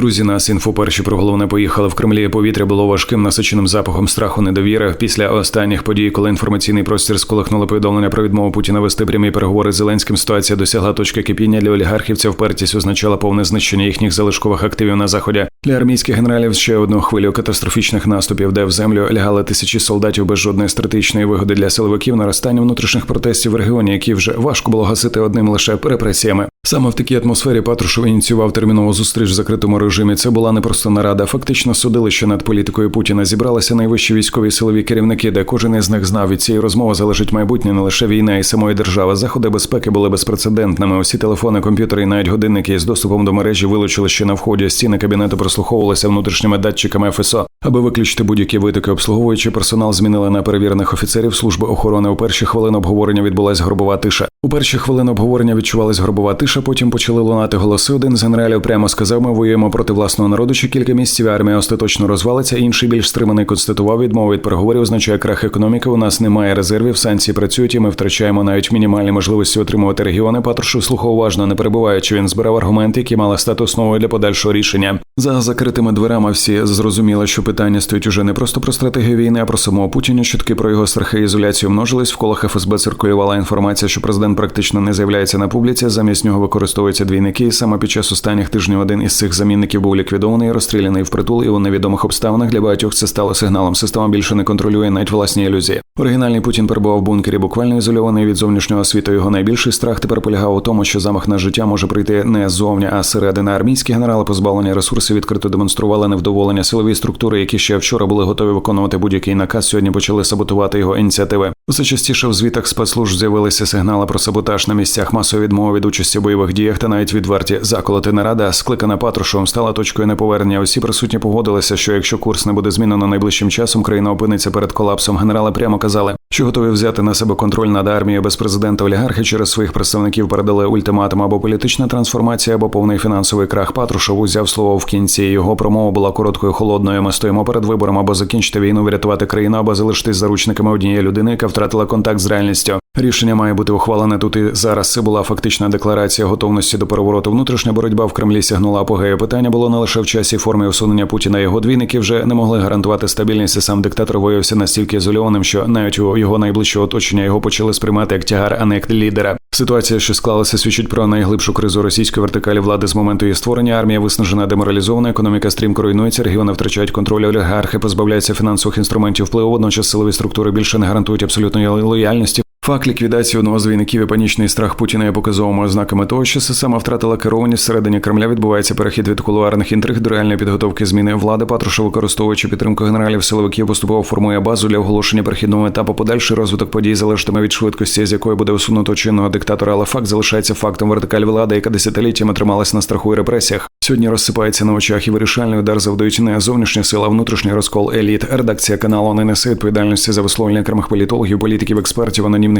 Друзі, нас інфо перші про головне поїхали в Кремлі. Повітря було важким насиченим запахом страху, недовіри. Після останніх подій, коли інформаційний простір сколихнули повідомлення про відмову Путіна вести прямі переговори з Зеленським, ситуація досягла точки кипіння для олігархів. Ця впертість означала повне знищення їхніх залишкових активів на заході. Для армійських генералів ще одну хвилю катастрофічних наступів, де в землю лягали тисячі солдатів без жодної стратегічної вигоди для силовиків, наростання внутрішніх протестів в регіоні, які вже важко було гасити одним лише репресіями. Саме в такій атмосфері Патрушев ініціював термінову зустріч в закритому режимі. Це була не просто нарада, фактично судилище над політикою Путіна. Зібралися найвищі військові силові керівники, де кожен із них знав від цієї розмови залежить майбутнє не лише війна і самої держави. Заходи безпеки були безпрецедентними. Усі телефони, комп'ютери і навіть годинники з доступом до мережі вилучили ще на вході. Стіни кабінету прослуховувалися внутрішніми датчиками ФСО. Аби виключити будь-які витоки, обслуговуючи персонал змінили на перевірених офіцерів служби охорони. У перші хвилини обговорення відбулась гробова тиша. У перші хвилини обговорення відчувалась гробова тиша. Потім почали лунати голоси. Один з генералів прямо сказав: ми воюємо проти власного народу. Чи кілька місяців армія остаточно розвалиться. Інший більш стриманий констатував відмову від переговорів. Означає крах економіки. У нас немає резервів. Санкції працюють, і ми втрачаємо навіть мінімальні можливості отримувати регіони. Патрушев слухав уважно, не перебуваючи. Він збирав аргументи, які мали стати основою для подальшого рішення. За закритими дверами всі зрозуміли, що питання стоїть уже не просто про стратегію війни, а про самого Путіна. Чутки про його страхи і ізоляцію множились. В колах ФСБ циркулювала інформація, що президент практично не з'являється на публіці. Замість нього використовуються двійники. І саме під час останніх тижнів один із цих замінників був ліквідований, розстріляний впритул, і у невідомих обставинах для багатьох це стало сигналом. Система більше не контролює навіть власні ілюзії. Оригінальний Путін перебував в бункері, буквально ізольований від зовнішнього світу. Його найбільший страх тепер полягав у тому, що замах на життя може прийти не ззовні, а зсередини. Армійські генерали позбавлення ресурсів відкрито демонстрували невдоволення. Силові структури, які ще вчора були готові виконувати будь-який наказ, сьогодні почали саботувати його ініціативи. Усе частіше в звітах спецслужб з'явилися сигнали про саботаж на місцях масової відмови від участі в бойових діях та навіть відверті заколоти нарада, скликана Патрушевим, стала точкою неповернення. Усі присутні погодилися, що якщо курс не буде змінено найближчим часом, країна опиниться перед колапсом. Генерали прямо казали, що готові взяти на себе контроль над армією без президента олігархи через своїх представників передали ультиматум або політична трансформація, або повний фінансовий крах. Патрушев узяв слово в кінці. Його промова була короткою, холодною. Ми стоїмо перед вибором або закінчити війну, врятувати країну, або залишитись заручниками однієї людини, яка втратила контакт з реальністю. Рішення має бути ухвалене тут і зараз. Це була фактична декларація готовності до перевороту. Внутрішня боротьба в Кремлі сягнула апогею. Питання було не лише в часі форми усунення Путіна. Його двійники вже не могли гарантувати стабільність. і Сам диктатор виявився настільки ізольованим, що навіть у його найближчого оточення його почали сприймати як тягар, а не як лідера. Ситуація, що склалася, свідчить про найглибшу кризу російської вертикалі влади з моменту її створення. Армія виснажена, деморалізована, економіка стрімко руйнується, регіони втрачають контроль, олігархи позбавляються фінансових інструментів впливу. Водночас силові структури більше не гарантують абсолютної лояльності. Факт ліквідації одного з двійників і панічний страх Путіна є показовими ознаками того, що система втратила керованість всередині Кремля. Відбувається перехід від кулуарних інтриг до реальної підготовки зміни влади. Патрушев, використовуючи підтримку генералів силовиків, поступово формує базу для оголошення перехідного етапу. Подальший розвиток подій залежатиме від швидкості, з якої буде усунуто чинного диктатора. Але факт залишається фактом вертикаль влади, яка десятиліттями трималась на страху і репресіях. Сьогодні розсипається на очах і вирішальний удар завдають не зовнішня сила, а внутрішній розкол еліт. Редакція каналу не несе відповідальності за висловлення окремих політологів, політиків, експертів, анонімних